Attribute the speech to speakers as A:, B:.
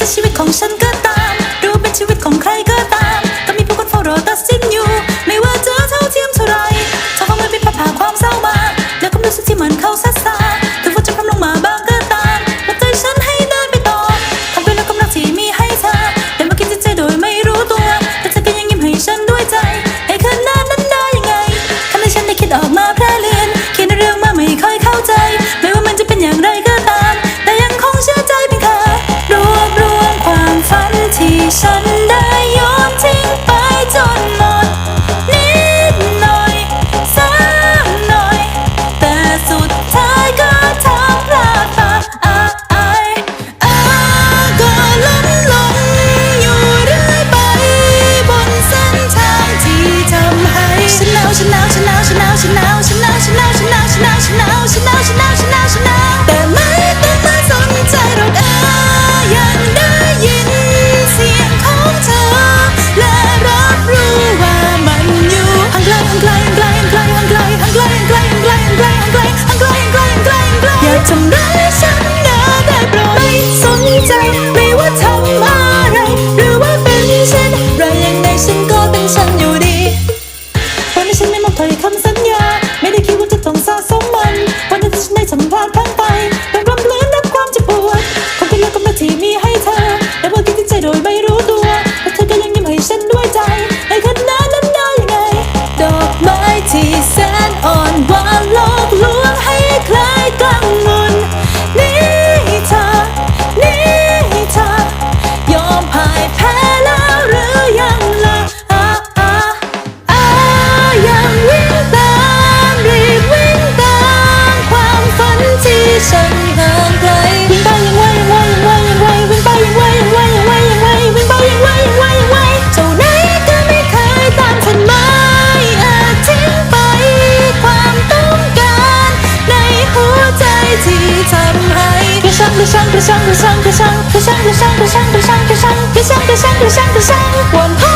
A: จะชีวิตของฉันก็ตามรู้เป็นชีวิตของใครก็ตาม ก็มีผู้คนเฝ้ารอตัดสินอยู่ ไม่ว่าจะเท่าเทียมเท่าไรถ้าเขาไม่ไปผ่าความเศร้ามา แล้วความรู้สึกที่เหมือนเขาซัดซาถึงว่าจะพร่ำลงมาบ้างก็ตามและใจฉันให้เดินไปต่อทำไปแล้วกำลังที่มีให้เธอแต่มากินใจโดยไม่รู้ตัว แต่เธอก็ยังยิ้มให้ฉันด้วยใจให้คืนาดนั้นได้ยังไงทำให้ฉันได้คิดออกมาแพร่ ฉันห่างไกลวิ่งไปยังไวยังไวยังไวยังไววิ่งไปยังไวยังไวยังไวยังไววิ่งไปยังไวยังไวยังไวเจ้าไหนก็ไม่เคยตามฉันมาอาจทิ้งไปความต้องการในหัวใจที่ทำให้กระชังกระชังกระชังกระชังกระชังกระชังกระชังกระชังกระชังกระชังกระชังกระชังกระชังกระชังวน